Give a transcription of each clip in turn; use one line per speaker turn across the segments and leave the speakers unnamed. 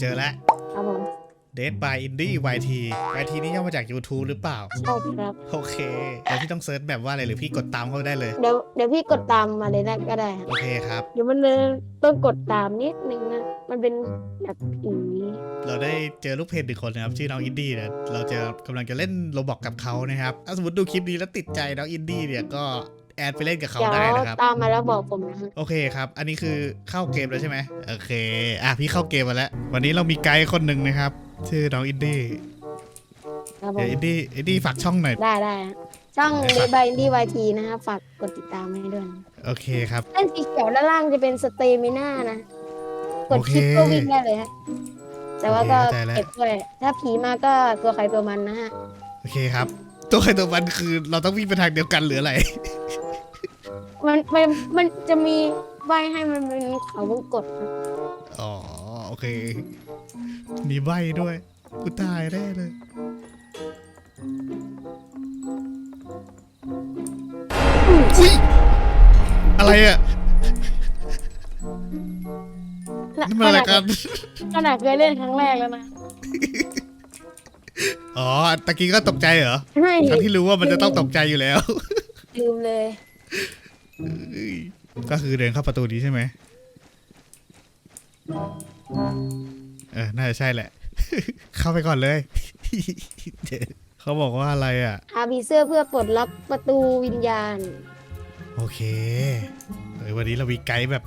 เจอแล้ว
ครับผม
Dead by Indie YT YT นี่ย่อมาจาก YouTube หรือเปล่า
ใช่ครับ
โอเคแล้วพี่ต้องเซิร์ชแบบว่าอะไรหรือพี่กดตามเขาได้เลย
เดี๋ยวเดี๋ยวพี่กดตามมาเลยนะก็ได้ครับ
โอเคครับ
เดี๋ยวมันเลยต้องกดตามนิดนึงนะ มันเป็นแบบผี
เราได้เจอลูกเพจหนึ่งคนนะครับชื่อน้องอินดี้เนี่ยเราจะกำลังจะเล่นโรบอกกับเขานะครับถ้าสมมติดูคลิปนี้แล้วติดใจน้องอินดี้เนี่ยก็ แอดไปเล่นกับเขา
เดี๋ยว
ได้นะครับ
ตามมาแล้วบอกผมนะฮะ
โอเคครับ อันนี้คือเข้าเกมแล้วใช่ไหมโอเค อะพี่เข้าเกมมาแล้ว วันนี้เรามีไกด์คนหนึ่งนะครับ ชื่อน้องอินดี้
ครับผ
เดี๋ยว
ม
อินดี้อินดี้ฝากช่องหน่อย
ได้ได้ฮะช่อง
ได้
เด
ครับ
บายดี้วทีนะครับ ฝากกดติดตามให้ด้วยนะ
โอเคครับ
เส้นสีเขียวด้านล่างจะเป็นสเตมิน่านะ กด
โอเค
คลิกก็วิ่งได้เลยฮะแต่ว่าก็
โอเคเข้าใจแล้ว
เก็บด้วย ถ้าผีมาก็ตัวใครตัวมันนะฮะ
โอเคครับ ตัวใครตัวมันคือเราต้องวิ่งไปทางเดียวกันหรืออะไร
มันมันมันจะมีใบให้มันเป็นเขาวงกดนะ
อ๋อโอเค มีใบด้วยกูตายแน่เลย อุ้ย อะไรอะนี่มันอะไรกัน
ขนาดเคยเล่นครั้งแรกแล้วนะ
อ๋อตะกี้ก็ตกใจเหรอ
ไม่
ทั้งที่รู้ว่ามันจะต้องตกใจอยู่แล้ว
ลืมเลย
ก็คือเดินเข้าประตูนี้ใช่ไหมเออ น่าจะใช่แหละ เข้าไปก่อนเลย เขาบอกว่าอะไรอะ
หาผีเสื้อเพื่อปลดล็อกประตูวิญญาณ
โอเคเออวันนี้เรามีไกด์แบบ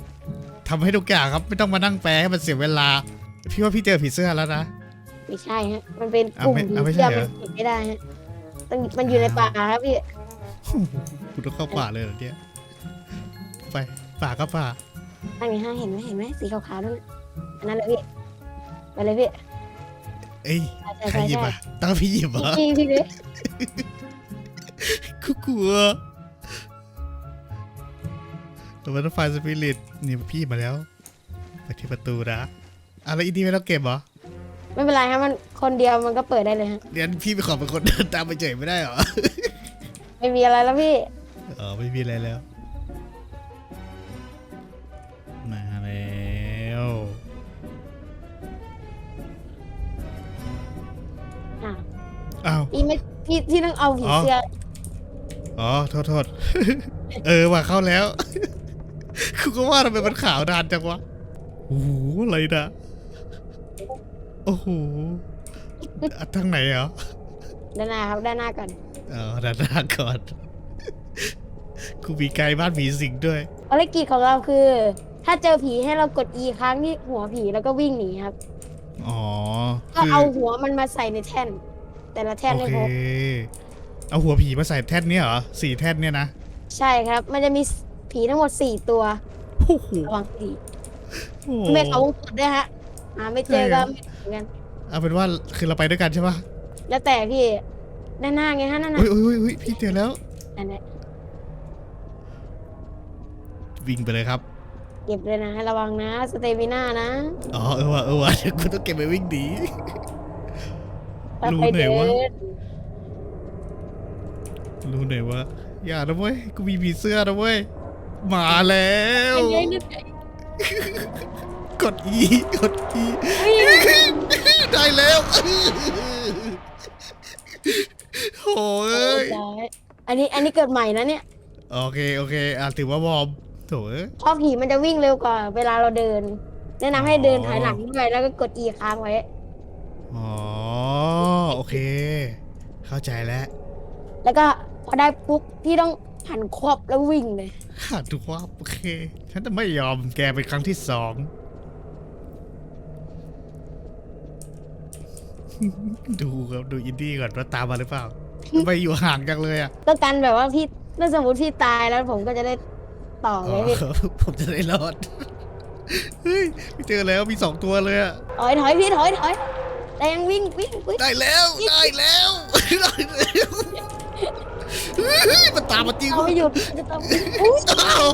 ทำให้ทุกอย่างครับ ไม่ต้องมานั่งแปลให้มันเสียเวลา พี่ว่าพี่เจอผีเสื้อแล้วนะ
ไม่ใช่ฮะ มันเป็นกลุ่ม
อะไม่
ผี
อะไม่ใช่
เสื้อ
เหร
มั
อ
นปิดไม่ได้ฮะต้องมันอยู่ในป่าครับพี่
คุณต้องเข้าป่าเลยเหรอเนี่ย ไปป่าก็ป่า
อันนี้ฮะเห็นไหมเห็นไหมสีขาวๆนั่นน่ะอันนั้นเลยพี่ไปเลยพี่
เอ้ย
ใช่
ใคร
ใช่
หยิบ
ใช่
อะต้องพี่หยิบเหรอ
จริงพี่เลย
กูกลัวตัวมันไฟสปิริตนี่พี่มาแล้วไปที่ประตูนะอะไรอีนี่ไม่ต้องเก็บเหรอ
ไม่เป็นไรฮะมันคนเดียวมันก็เปิดได้เลยฮะ
เรียนพี่ไปขอเป็นคนเดินตามไปเฉยไม่ได้เหรอ
ไม่มีอะไรแล้วพี่
อ๋อไม่มีอะไรแล้ว
พี่ไม่พี่ที่ต้องเอาผี
อ๋อ
เสื้อ
อ๋อโทษโทษเออว่าเข้าแล้วคือก็ว่าทำไมมันขาวดานจังวะโอ้โหอะไรนะโอ้โหอะทางไหนเหรอ
ด้านหน้าครับด้านหน้าก่อน
อ๋อด้านหน้าก่อนกูมีไกลบ้านผีสิงด้วย
ภารกิจของเราคือ ถ้าเจอผีให้เรากด E ครั้งที่หัวผีแล้วก็วิ่งหนีครับ
อ๋อ
ก็
คือ
เอาหัวมันมาใส่ในแท่น แต่ละแท่น
โอ
ให้
เค
ครบ
เอาหัวผีมาใส่แท่นเนี่ยเหรอสี่แท่นเนี่ยนะ
ใช่ครับ มันจะมีผีทั้งหมด4ตัว
โอ้โห
ระวังผี
โอ้โห
ไม่เขาวงกดด้วยฮะหาไม่เจอ
ใช่ครั
ก็
บ
ไม่เหมือนกัน
เอาเป็นว่าคือเราไปด้วยกันใช่ปะ
แล้วแต่พี่ด้านหน้าไงฮะนั่นน่ะ
อุ้ยอุ้ยอุ้ยพี่เจอแล้ว
นั่นแหละ
วิ่งไปเลยครับ
เก็บเลยนะ ระวังนะ สเตมิน่านะ
อ๋อเออว่ะเออว่ะเดี๋ยวกูต้องเก็บไปวิ่งหนี
ค่
รู้
อยๆ
หน่
เดิ
อยว่า
น
รู้หน่อยว่า อย่านะเว้ย กูมีผีเสื้อนะเว้ย มาแล้ว
ไอ้เย้ยนึกไอ้
กดอีกดอี
เฮ้ย
ได้แล้วโอ้ย
ร้อยอันนี้อันนี้เกิดใหม่นะเนี่ย
โอเค โอเค อะถือว่าวอร์มโถเอ้ย
เพราะผีมันจะวิ่งเร็วกว่าเวลาเราเดิน แนะนำให้เดิน
อ๋อ
ถอยหลังด้วยแล้วก็กด E ค้างไว้
อ๋อ โอเค เข้าใจแล้ว
แล้วก็พอได้ปุ๊บพี่ต้องหันครอบแล้ววิ่งเลย
ขาดทุกว่าโอเค ฉันจะไม่ยอมแกเป็นครั้งที่สองดูครับดูอินดี้ก่อนว่าตามมาหรือเปล่าทำไมอยู่ห่างจังเลยอะ
ก็กันแบบว่าพี่ถ้าสมมติพี่ตายแล้วผมก็จะได้ต่อ
อ๋
ไว้
อ
พี่
ผมจะได้รอดเฮ้ยไม่เจอแล้วมีสองตัวเลยอะ
ถอยถอยพี่ถอยถอย แต่ยังวิ่งวิ่งวิ่ง
ได้แล้วได้แล้วได้แล้วเฮ้ยมันตามมาจริง
เอาไม่หยุดจะต้องอุ๊ย
อ้าว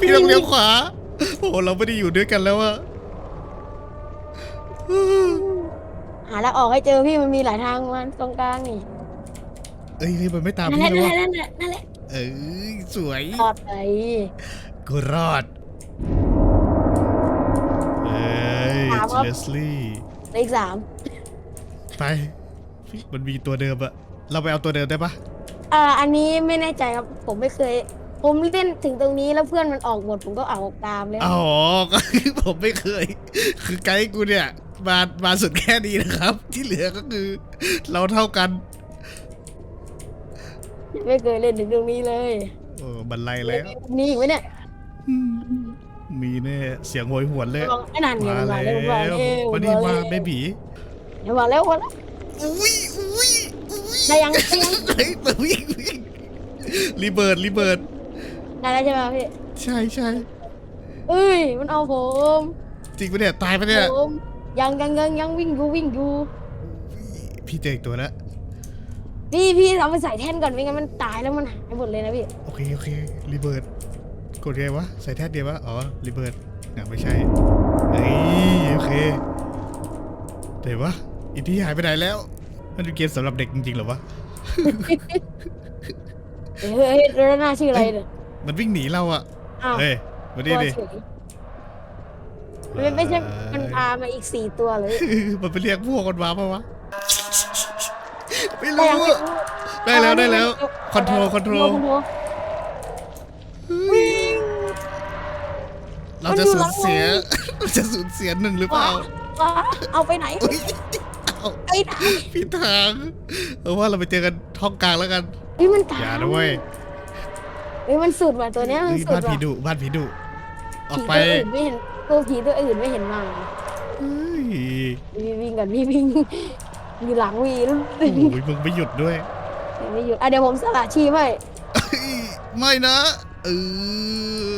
พี่ต้องเลี้ยวขวา โอ้โหเราไม่ได้อยู่ด้วยกันแล้วอะ
หาแล้วออกให้เจอพี่มันมีหลายทางมันตรงกลางนี่
เอ้ยเฮ้ยมันไม่ตาม
นั่นแห
พี่
ละ
เล
นั่
ย
นแห
วะ
ละนั่นแหละนั่นแหละ
เอ้ยสวย
ปลอดไป
กูรอดเอ้ย
หาครับ
เลสลี่
เลขสาม
ไป มันมีตัวเดิมอะเราไปเอาตัวเดิมได้ปะ
อ่าอันนี้ไม่แน่ใจครับผมไม่เคย ผมเล่นถึงตรงนี้แล้วเพื่อนมันออกหมดผมก็เอาออกตามเลย
อ๋อก็คือผมไม่เคย คือไกด์กูเนี่ย มามาสุดแค่นี้นะครับ ที่เหลือก็คือ เราเท่ากัน
ไม่เคยเล่นถึงตรงนี้เลย
เออบันไลแล้ว
นี่อีกไหมเนี่ย
มีแน่เสียงโหยหวนเลย
ลองไอ้นั่นไง
มา
มา
แล้
แล้ววมาแล้ว
มาดีมาเบบี
เดี๋ยวมาแล้วมาแล้ว
อุ้ยอุ้ยอุ้ย
ได้ยังได้ยัง
เฮ้ยตัววิ่งวิ่งรีเบิร์ดรีเบิร์ด
ได้แล้วใช่ไหมพี่
ใช่ใช่
เอ้ยมันเอาผม
จริงปะเนี่ยตายปะเนี่ย
ผมยังยังยังยังวิ่งอยู่วิ่งอยู่
พี่เจออีกตัวแล้ว
พี่พี่เอาไปใส่แท่นก่อนไม่งั้นมันตายแล้วมันหายหมดเลยนะพี่
โอเคโอเครีเบิร์ด กดไงวะ ใส่แท็บเดียววะ อ๋อ รีเบิร์ดอะไม่ใช่เฮ้ยโอเคเดี๋ยววะอีที่หายไปไหนแล้ว มันเป็นเกมสำหรับเด็กจริงๆหรอวะ
เฮ้ยเฮ้ยแล้วหน้าชื่ออะไรเนี่ย
มันวิ่งหนีเราอะ
อ้าว
เฮ้ยมาดิดิ
เฉยมันไม่ใช่ มันพามาอีกสี่ตัวเลย
มันไปเรียกพวกคนมาปะวะ ไม่รู้ ได้แล้วได้แล้ว คอนโทรลคอนโทรล
คอนโทรล
เราจะสูญเสียเราจะสูญเสียหนึ่งหรือเป
ว้า
ล่า
ว้าเอาไปไหน
อุ๊ยเอา
ไอ้ไหน
ผิดทางเอาว่าเราไปเจอกันท้องกลางแล้วกัน
เฮ้ยมันกลาง
อย่านะเว้ย
เฮ้ยมันสุดว่ะตัวเนี้ยมัน
เฮ้ย
สุด
บ้านผี
ว่ะ
ดุบ้านผีดุออก
ผี
ไป
ตัวอื่นไม่เห็นตัวผีตัวอื่นไม่เห็นมา
เฮ้ย
พี่วิ่งก่อนพี่วิ่งอยู่หลังวีแล้ว
โอ้ยมึงไม่หยุดด้วย
ไม่หยุดอะเดี๋ยวผมสละชีพให้
เฮ้ยไม่นะเอ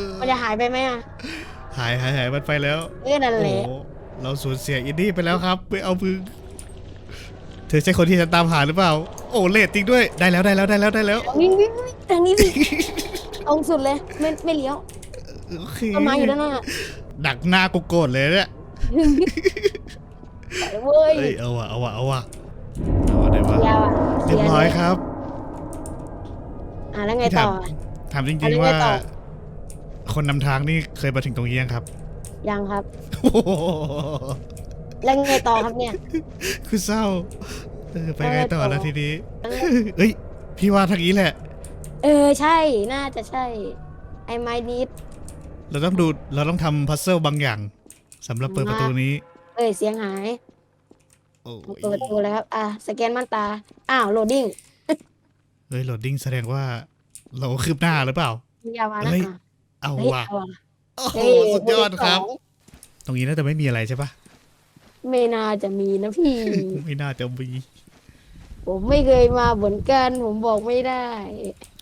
อ
มันจะหายไปไหมอะ
หายหายหายมันไปแล้ว
เอ้ยนั่น
โอ้
แห
โห
ละ
เราสูญเสียอินดี้ไปแล้วครับไม่เอาพึงเธอใช่คนที่ฉันตามหาหรือเปล่า โอ้เลดจริงด้วยได้แล้วได้แล้วได้แล้วได้แล้ว
วิ่งวิ่งวิ่งทางนี้สิตรงสุดเลย ไม่ไม่เลี้ยว
โอเค
ต้นไม้อยู่ด้านหน้า
ดักหน้ากูโกรธเลยเนี่ย
ไปเว้ย
เอ้ยเอาวะเอาวะเอาวะเอาวะได้วะ
ยาวอะ
เรียบร้อยครับ
อะแล้วไงต่อ
ถามจ
อั
ริ
น
ง
นี้
ๆ
ไง
ว่า
ต่อ
คนนำทางนี่เคยมาถึงตรงนี้ยังครับ
ยังครับ
โอ้โห
แล้วไงต่อครับเนี่ย
คือเศร้าเออไปไงต่อ
ไปไงต่อ
แล้วทีนี้เอ้ย พี่ว่าทางนี้แหละ
เออใช่น่าจะใช่ ไอ้ไม้นิด
เราต้องดูเราต้องทำพัซเซิลบางอย่างสำหรับเปิดประตูนี้
เอ้ยเสียงหาย
โอ้ย
เปิดประตูเลยครับอะสแกนม่านตา อ้าวโหลดดิ้ง
เฮ้ยโหลดดิ้งแสดงว่าเราคืบหน้าหรือเปล่า
ยาวมานะ
เฮ้ย
อะ
เอา
เฮ้ย
ว่ะ
เอาว่ะ
โอ้โห
เฮ้ย
สุดยอดครับ
สอง
ตรงนี้น่าจะไม่มีอะไรใช่ปะ
ไม่น่าจะมีนะพี่
ไม่น่าจะมี
ผมไม่เคยมาเหมือนกัน ผมบอกไม่ได้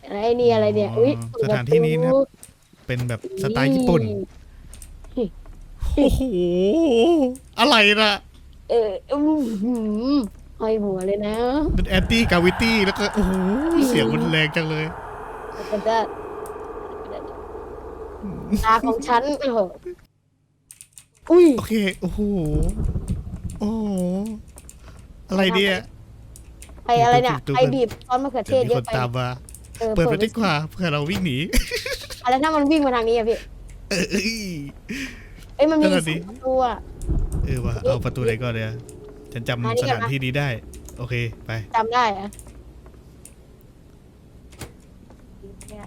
อะไรนี่อะไรเนี่ย อุ้ย
สถานที่นี้นะครับเป็นแบบสไตล์ญี่ปุ่น โอ้โห อะไรนะ
เอออืมหืมห้อยหัวเลยนะ
เป็นแอนตี้กาวิตี้แล้วก็ โอ้โห เสียงมันแรงจังเลย
ก็จะ ตาของฉันโอ้โหอุ้ย
โอเค โอ้โห โอ้โห อะไรเนี่ย
ไออะไรเนี่ย
ตุ๊กๆ
ไอบีบซอสมะเขือเท
เดี๋ยว
ศ
มี
เย
ค
อะ
น
ไป
ตามมา
ออ
เปิดไป
ไดี
กว่าเพื่อเราวิ่งหนี
อะไรถ้ามันวิ่งมาทางนี้อะพี่
เอ้ย
เอ้ยมันมี
นั่น
ส
น่ะดิ
องประตูอะ
เออว่ะเอาประตูไหนก่อนเนี่ยฉัน
อัน
จำ
นี้
ส
ก่อน
ถาน
นะ
ที่นี้ได้ โอเค ไป
จำได้อะ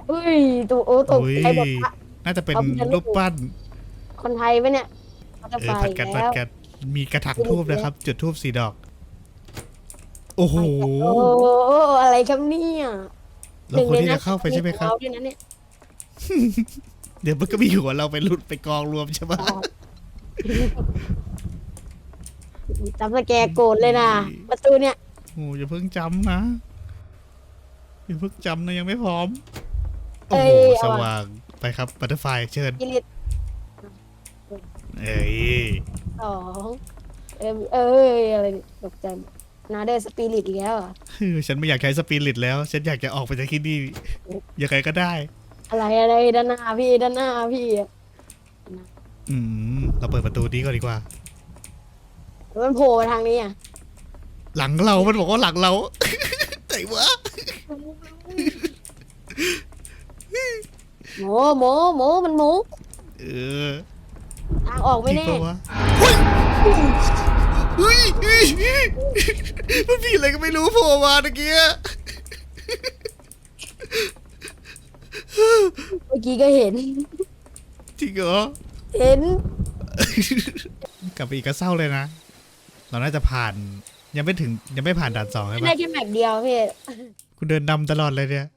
เฮ้ยตัวโอ้ตก
อุ้ย
ใจหมดละ
น่าจะเป็น
เอาเป็นรู
รู
ป
ปปั้น
คนไทยปะเนี่ยเขาจะ
เอ
ไป
อผัดกันผัด
แล้ว
กันมีกระถางทูบนะครับ จุดทูบสีดอก โอ้โห
โอ้อะไรครับเนี่ย
เราควรที่จะเข้าไปใช่ไหมครับ
เราด้วยนะเนี่ย
เดี๋ยวมันก็มีหัวเราไปหลุดไปกองรวมใช่ไหม
จำสแกร์โกรธเลยนะประตูเนี่ย
โอ้อย่าเพิ่งจำนะอย่าเพิ่งจำนะยังไม่พร้อม โอ้
เอ้
โห
ย
ส
เอาว่ะ
ว่าง ไปครับบัตเตอร์ไฟเชิญ
กิริต
เอ้ย
สองเออเอ้ยอะไรตกใจนาเดอร์สปิริตอีกแล้วเหรอะ
ฉันไม่อยากใช้สปิริตแล้ว ฉันอยากจะออกไปจากที่นี่ยังไงก็ได้
อะไรอะไรด้านหน้าพี่ด้านหน้าพี่อะ
อืมเราเปิดประตูนี้ก่อนดีกว่า
มันโผล่มาทางนี้อะ
หลังเรา มันบอกว่าหลังเรา ไหนวะ
หมูหมูหมูมันหมู
เออ
ทางออก
จ
ไม่
ริง
แน่
ปะวะเฮ้ยเฮ้ยเฮ้ยมันมีอะไรก็ไม่รู้โผล่มาตะเกีย
เมื่อกี้ก็เห็น
จริงเหรอ
เห็น
กลับไปอีกก็เศร้าเลยนะ เราน่าจะผ่าน ยังไม่ถึงยังไม่ผ่านด่านสองใช่
ไม่
ไหม
ได้แค่แมปเดียวพี่
กูเดินนำตลอดเลยเนี่ย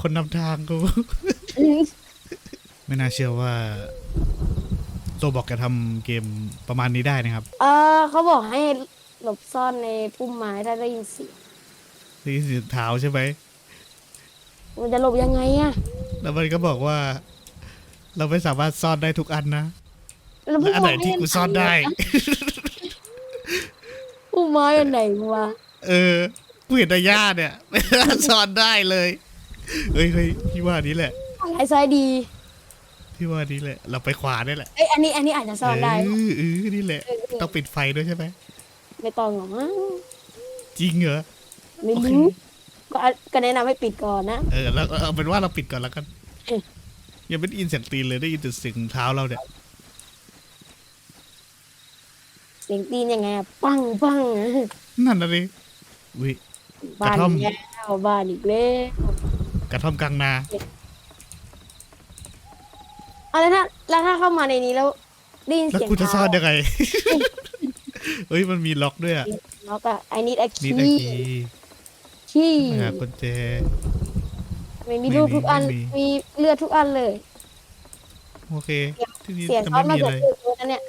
คนนำทางกู ไม่น่าเชื่อว่าโซบอกจะทำเกมประมาณนี้ได้นะครับ
เออเขาบอกให้หลบซ่อนในพุ่มไม้ถ้าได้ยินเสียง
ได้ยินเสียงเท้าใช่ไหม
มันจะหลบยังไงอะ
แล้วมันก็บอกว่า เราไม่สามารถซ่อนได้ทุกอันนะ
แล้ว
และอันไหนที่กูซ่อนได้
พุ่มไม้อันไหนวะ
เออกูเห็นแต่ย่าเนี่ยไม่สามารถซ่อนได้เลยเฮ้ยเฮ้ยพี่ว่านี้แหละ
อะ ไรซ้ายดี
พี่ว่านี้แหละ เราไปขวานี่แหละ
เอ้ยอันนี้อันนี้อาจจะซ่อนได้
เออเออนี่แหละ
เออเออ
ต้องปิดไฟด้วยใช่ไหม
ไม่ต้องหรอกมั้ง
จริงเหรอ
ไม่
โอเค
รู้ก็ก็แนะนำให้ปิดก่อนนะ
เออแล้วเอาเป็นว่าเราปิดก่อนแล้วกัน
เอ๊ะ
ยังไม่ได้ยินเสียงตีนเลยได้ยินแต่เสียงเท้าเราเนี่ย
เสียงตีนยังไงอะปังปังอะ
นั่นนะดิวิ
บ้าน
กระท่อม
อีกแล้วบ้านอีกแล้ว
กระท่อมกลางนา
เอาแล้วถ้าแล้วถ้าเข้ามาในนี้แล้วได้ยิน
แล้ว
เสียง
กูจะซ่อน
เท้า
ยังไง เฮ้ยมันมีล็อกด้วยอะ
แล้วก็ไอ้นิดไอ้
นี่
ขี้
ตะกี
ขี้
หากุญแจ
ไม่มี
ไม่
รูป
มี
ทุกอัน
ไม่มี
มีเลือดทุกอันเลย
โอเค ที่นี่
เสียง
จะ
เขา
ไม่
มา
มี
จาก
เลย
ตัวนั้นเนี่ย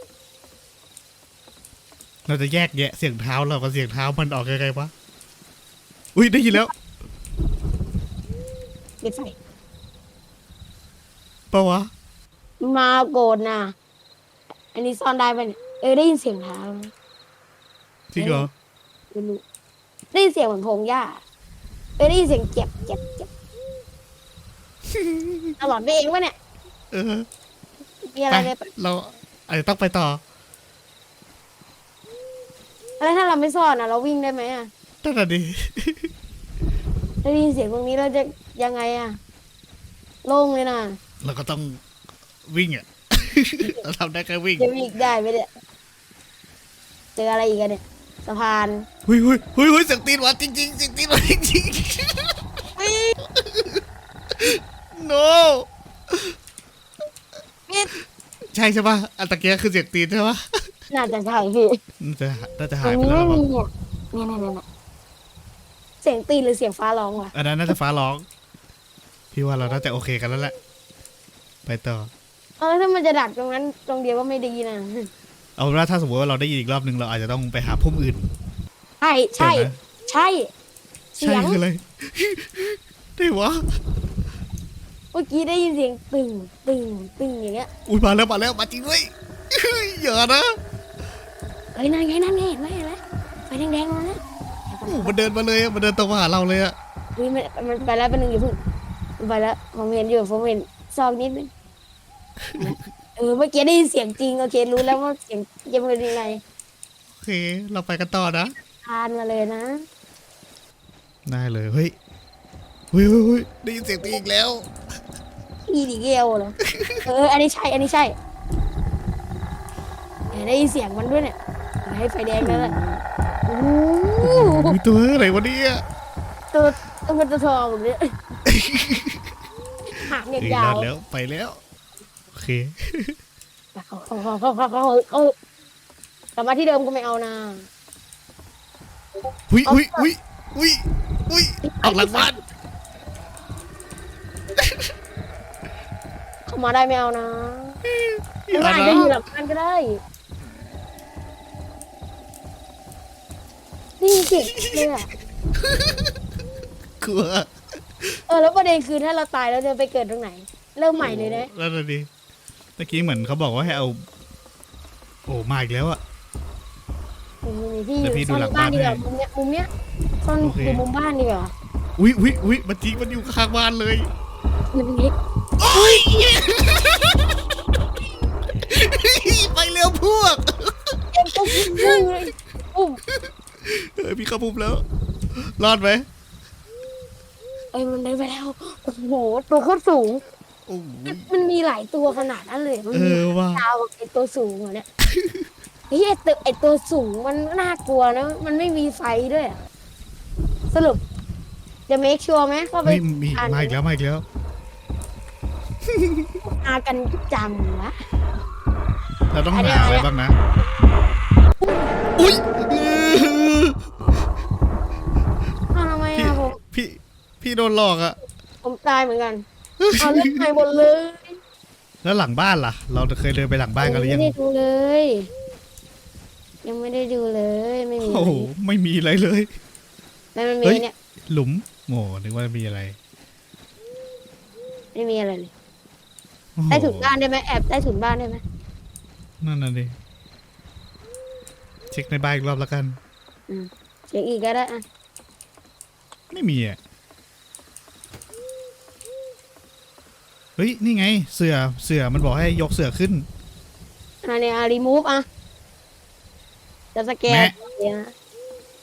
เราจะแยกแยะเสียงเท้าเรากับเสียงเท้ามันออกยังไงวะ อุ้ยได้ยินแล้ว
เด็ดไฟ
ปะวะ
มาโกรธนะอันนี้ซ่อนได้ปะเนี่ยเออได้ยินเสียงเท้าไหม
จริงเหรอ
ไม่รู้ได้ยินเสียงเหมือนพงหญ้าเออได้ยินเสียงเจ็บเจ็บเจ็บตลอดไปเองวะเนี่ย
เออ
มีอะไร
ไป
เลยปะ
เราอาจจะต้องไปต่อ
แล้วถ้าเราไม่ซ่อนอะ เราวิ่งได้ไหมอะ
ตั้งแต่ดี
ได้ยินเสียงตรงนี้เราจะยังไงอะโล่งเลยนะ
เราก็ต้อง วิ่งอะ เราทำได้แค่วิ่ง
จะวิ่งได้ไหมเนี่ยเจออะไรอีกอะเนี่ยสะพาน
เฮ้ยเฮ้ยเฮ้ยเฮ้ยเสียงตีนหวานจริงๆเสียงตีนหวานจริงๆ no
นี่
ใช่ใช่ปะอันตะเกียคือเสียงตีนใช่ปะ
น่าจะใช่พี่
น่าจะน่าจะ
ตร
หาย
ง
ไป
นี้
แล้ว
ไม่
มั้ง
มีเนี่ยเนี่ยเนี่ยเนี่ยเสียงตีนหรือเสียงฟ้าร้องวะ
อันนั้นน่าจะฟ้าร้อง พี่ว่าเราน่าจะโอเคกันแล้วแหละ ไปต่อ
เอาแล้วถ้ามันจะดักตรงนั้นตรงเดียวก็ไม่ดีนะ
เอาเป็นว่าถ้าสมมติว่าเราได้ยินอีกรอบหนึ่งเราอาจจะต้องไปหาพุ่มอื่น
ใช่ใช่
เดี๋ยวนะ
ใช่ เสี
ใช่
ยง
คืออะไร ได้วะ
เมื่อกี้ได้ยินเสียงตึงตึงตึงอย่างเงี้ย
อุ้ยมาแล้วมาแล้วมาจริงด้วยอย่านะ
เฮ้ยนั่นไงนั่นไงเห็นไหมเห็นไหมไฟแดงๆมาแล้ว
โอ้โหมันเดินมาเลยอะมันเดินตรงมาหาเราเลยอะ
เฮ้ยมันมันไปแล้วเป็นหนึ่งอยู่าเพิ่งมันไปแล้วผมเห็นอยู่ผมเห็นซอกนิดนึง เออเมื่อกี้ได้ยินเสียงจริงโอเครู้แล้วว่าเสียงจะเป็นยังไง
โอเค เราไปกันต่อนะ
ทานมาเลยนะ
ได้เลยเฮ้ยเฮ้ยเฮ้ยเฮ้ยได้ยินเสียงตีอีกแล้ว
อีดีเกลเหรอ เออ อันนี้ใช่ อันนี้ใช่เนี่ยได้ยินเสียงมันด้วยเนี่ยให้ไฟแดงแล้วแหละโอ้โห
มีตัวอะไรวะเนี่ย
ตัวตัวมันตัวทองแบบเนี้ยหางเนี่ย
เฮ้ย
ยาร
อ
ว
ดแล้วไปแล้วโอเค
เขาเขาเขาเขาเขาเขาเขากลับมาที่เดิมก็ไม่เอานะ
หุยหุยหุยหุยหุยออกหลังบ้าน
เข้ามาได้ไม่เอานะ
อย่า
มันอาจะอยู่หลังบ้านก็ได้นี่เก่งเลยอะ
กลัว
เออแล้วประเด็นคือถ้าเราตายแล้วจะไปเกิดตรงไหน เริ่มใหม่เลยนะ
แล้วนะดิ ตะกี้เหมือนเขาบอกว่าให้เอา โอ้มาอีกแล้วอะ
นี่พี่
เดี๋ยวพี่
ซ่อน
ดูหลัง
บ้าน
บ้าน
ดีกว่า
ให้
มุมเนี้ยมุมเนี้ยซ่อน
โอเค
ดูมุมบ้านดีกว่า
อุ้ยอุ้ยอุ้ยมันจริงมันอยู่ข้างบ้านเลย
มันเล็ก
โอ้ย ไปเร็วพวก
เอ็มปุ๊บปุ๊บเลยปุ๊บ
เฮ้ยพี่เข้าปุ๊บแล้ว รอดไหม
เอ้ยมันได้ไปแล้วโอ้โหตัวโคตรสูง
โอ้ย
มันมีหลายตัวขนาดนั้นเลยมัน
เอ
มี
อว่ะ
ดาวกับไอ้ตัวสูงอะเนี่ยเฮ้ยไอ้ตัวไอตัวสูงมันน่ากลัวนะมันไม่มีไฟด้วยอะสรุปจะเมคชัวร์ไหมเข้าไป
เฮ้ยมี
อ่าน
มาอีกแล้วมาอีกแล้ว
หากันจังวะ
เราต้อง
อันนี้
หาอะไร
อันนี้
บ้างนะอุ้ย
อ้าวทำไม
พี่
อะผม
พี่พี่โดนหลอกอะ
ผมตายเหมือนกัน เอาเลือดหายหมดเลย
แล้วหลังบ้านล่ะ เราเคยเดินไปหลังบ้านกันหรือยัง
ไม่ได้ดูเลย ยังไม่ได้ดูเลยไม่มี
โอ้โห ไม่มีอะไรเลย
แล้วมันมี
เฮ้ย
เนี่ย
หลุมโอ้นึกว่ามีอะไร
ไม่มีอะไรเลย
โอ้โห
ใต้ถุนบ้านได้ไหมแอบใต้ถุนบ้านได้ไหม
นั่นน่ะดิเช็คในบ้านอีกรอบแล้วกัน
เช็คอีกก็ได้อะ
ไม่มีอะ เฮ้ย นี่ไง เสือ เสือ มันบอกให้ยกเสือขึ้น
อันนี้รีมูฟอะ จะสแกน
แม่
เนี่ยนะ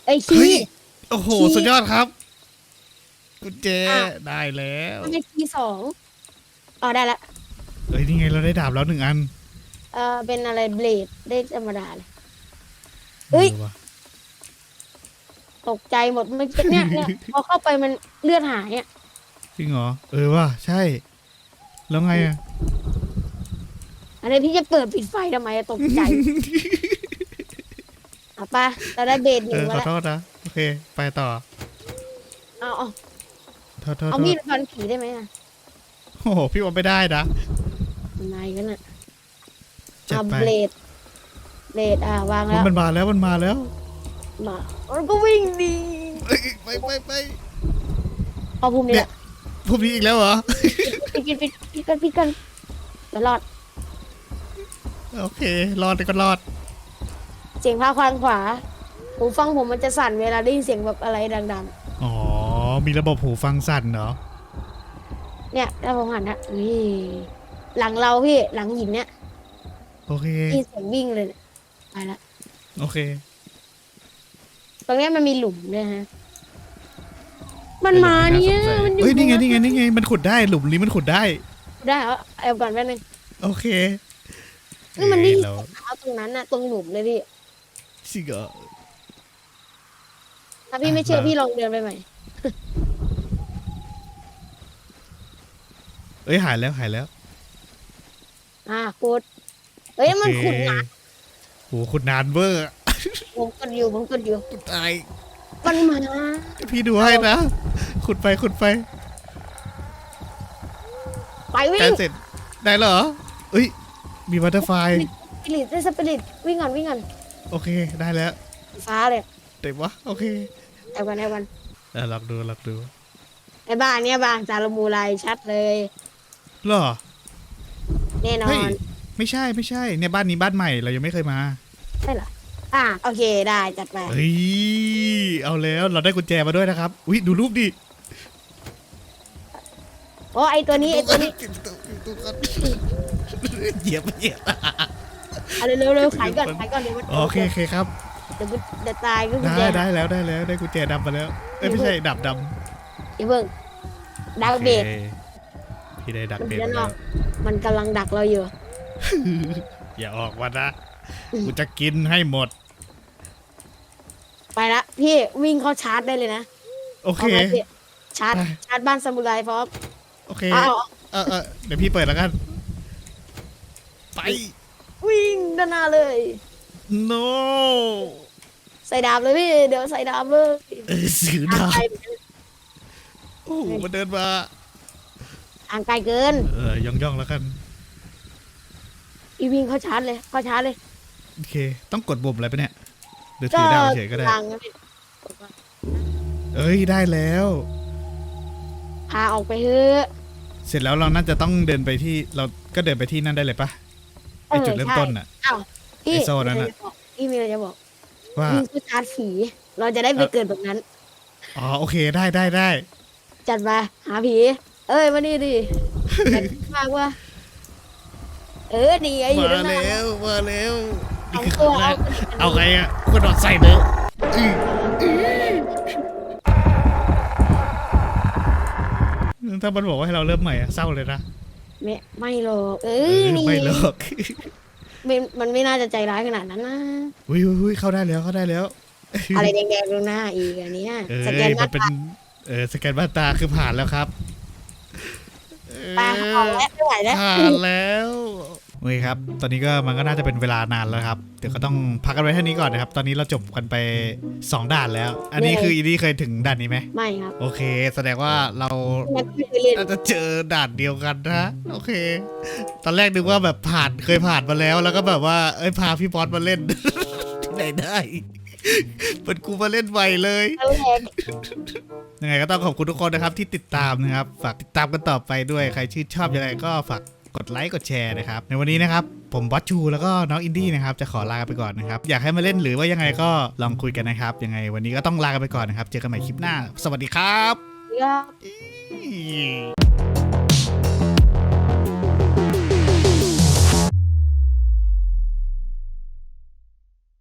ไอ้ย
เฮ้
คี
ย
ย์
โอ้โห
ขี้
สุดยอดครับ กุญแจ
อะ
ได้แล้ว
มันเป็นคีย์สองอ๋อได้ละ
เฮ้ย นี่ไง เราได้ดาบแล้วหนึ่งอัน
เออเป็นอะไรเบลดได้ธรรมดาเลย เฮ้ย
ออว่ะ
ตกใจหมดเมื่อกี้เนี่ยเนี่ย พอเข้าไปมันเลือดหายอะ
จริงเหรอ เออว่ะใช่ แล้วไงอะ
อันนี้พี่จะเปิดปิดไฟทำไมอะตกใจอะไปะเราได้เบลดห
เอ
นึ่ง
อ
มา
ขอ
แล้ว
โทษนะ โอเค ไปต่อ
เอาเอา
โทษโทษ
เอา
โท
มีด
ษ
ฟันผีได้ไหมอะ
โอ้โห พี่ว่าไม่ได้นะ
ทำไมกันอะ
จัด
เอา
ไป
เบลดเบลดอะวางแล้ว
มันมาแล้วมันมาแล้ว
มามันก็วิ่งดี
เอ้ยไปไปไป
เอาภูมินี่
เนี่
แห
ย
ละ
พวกนี้อีกแล้วเหรอ
ปิดปิดปิด ปิดกันปิดกันจะรอด
โอเค รอดก็รอด
เสียงพาควานขวา หูฟังผมมันจะสั่นเวลาได้ยินเสียงแบบอะไรดัง
อ๋อ มีระบบหูฟังสั่นเหรอ
ๆ เนี่ยถ้าผมหันนะอุ้ยหลังเราพี่หลังหินเนี่ย
โอเค
ได้ยินเสียงวิ่งเลยเนี่ยไปละ
โอเค
ตรงเนี้ยมันมีหลุมด้วยฮะ มันมาเนี่ยมันอยู่
เฮ้ย นี่ไง
ตรง
นี่ไง นี่ไง มันขุดได้ หลุมนี้มันขุดได้
ได้เหรอเอาก่อนแป๊บนึง
โอเค
เฮ้ยมันได้ยิน
เรา
เท้าตรงนั้นน่ะตรงหลุมเลยพี่
สิเหรอ
ถ้าพี่ไม่เชื่อ
อะ
พี่ลองเดินไปใหม่
เอ้ยหายแล้วหายแล้ว
อ่าขุดเฮ้ยมัน
โอเค
ขุดหนา
โหขุดนานเวอร์
ผมกดอยู่ผมกดอยู่
ตาย
มันมา
พี่ดูให้นะ ขุดไปขุดไป
ไปวิ่
กางรเสร็จได้เหรอเอ้ยมีบัตเตอร์ไฟ
สปิริตได้สปิริตวิ่งก่อนวิ่งก่อน
โอเคได้แล้ว
ฟ้าเลย
เต็มวะโอเค
ไอ้วันไอ้วัน
เออลองดูลองดู
ไอ้บ้านเนี้ยบ้านจารมูไรชัดเลย
เหรอ
แน่นอ
เฮ้ย
น
ไม่ใช่ไม่ใช่เนี่ยบ้านนี้บ้านใหม่เรายังไม่เคยมา
ใช่เหรออ่าโอเคได้จัดไป
เฮ้ยเอาแล้วเราได้กุญแจมาด้วยนะครับอุ้ยดูรูปดิ
โอ้ไอตัวนี้ไอตัวนี้
เหยียบเหยียบ
เอาเร็วๆเร็วขายก่อนขายก่อนเดี๋ยวมัน
โอเคโอเคครับ
เดี๋ยวมันเดี๋ยวตายก็กุญ
ได้
แจ
ได้แล้วได้แล้วได้กุญแจดำมาแล้วเอ้ยไม่ใช่ดับดำ
อย่าเพิ่งดักเบด
โอคพี่ได้ดัก
มัน
เบด
จะ
มา
หล
แล้
อ
ว
กมันกำลังดักเราอยู่
อย่าออกมานะกูจะกินให้หมด
ไปละพี่วิ่งเข้าชาร์จได้เลยนะ
โอเค
เอาไหมพี่ชาร์จ
ไป
ชาร์จบ้านซามูไรพร้อม
โอเค
เอา
เออเออเดี๋ยวพี่เปิดแล้วกัน ไป
วิ่งด้านหน้าเลย
no
ใส่ดาบเลยพี่ เดี๋ยวใส่ดาบเลย
เออสือ
ทาง
ดา
ไกล
บโอ้โหมันเดินมา
ทางไกลเกิน
เออย่องย่องๆแล้วกัน
อีวิ่งเข้าชาร์จเลย เข้าชาร์จเลย
โอเค ต้องกดปุ่มอะไรปะเนี่ยหรือถือดาวเฉยก็ได้
ทางนะพี่
เอ้ย ได้แล้ว
พาออกไปเถอะ
เสร็จแล้วเราน่าจะต้องเดินไปที่เราก็เดินไปที่นั่นได้เลยปะไอจุดเริ่มต้นอะ
อ้าวพี่
ไอ้โซ่นั่นน่ะ
พี่มีอะไรจะบอก
ว่า
วิ่งเข้าชาร์จผี เราจะได้ไปเกิดแบบนั้น
อ๋อโอเคได้ได้ได้
จัดมาหาผี เอ้ยมานี่ดิจัดมากว่า เออดีไงอยู่
มา
ด้านหน้า
แล้วมาแล้ว
เอา
นี่คือ
ตัว
ครั้งแร
เอา
กเอาไงอะกระโดดใส่เลยอื้อ ถ้ามันบอกว่าให้เราเริ่มใหม่อะเศร้าเลยนะ
ไม่ไม่หรอกเอ
เอ
อ
อ
นี่
ไม่หรอก
ไม่มันไม่น่าจะใจร้ายขนาดนั้นนะ
อุ้ยอุ้ยอุ้ยเข้าได้แล้วเข้าได้แล้ว
อะไรแดงๆตรงหน้าอีกอันเนี้ย
เออ
สแกนห
มั
น้าน
เป็น
ตา
เออสแกนบ้านตาคือผ่านแล้วครับเออ
ตาออกแล้วไม่ไหวแล้ว
ผ่านแล้ว โอเคครับ ตอนนี้ก็มันก็น่าจะเป็นเวลานานแล้วครับ เดี๋ยวก็ต้องพักกันไว้เท่านี้ก่อนนะครับ ตอนนี้เราจบกันไป 2 ด่านแล้ว อันนี้คืออีนี่เคยถึงด่านนี้ไหม
ไม่ครับ
โอเค แสดงว่าเรา
มันไม่เคยเล่น
น่าจะเจอด่านเดียวกันนะ โอเค ตอนแรกนึกว่าแบบผ่านเคยผ่านมาแล้ว แล้วก็แบบว่า เอ้ยพาพี่บอสมาเล่นที่ไหนได้เป็นกูมาเล่นใหม่เลย
แล้วแรง
ยังไงก็ต้องขอบคุณทุกคนนะครับที่ติดตามนะครับ ฝากติดตามกันต่อไปด้วย ใครชื่นชอบยังไงก็ฝาก กดไลค์กดแชร์นะครับ ในวันนี้นะครับผมบอสชูแล้วก็น้องอินดี้นะครับจะขอลาไปก่อนนะครับ อยากให้มาเล่นหรือว่ายังไงก็ลองคุยกันนะครับ ยังไงวันนี้ก็ต้องลากันไปก่อนนะครับ เจอกันใหม่คลิปหน้า สวัสดีครับ
ก็
อี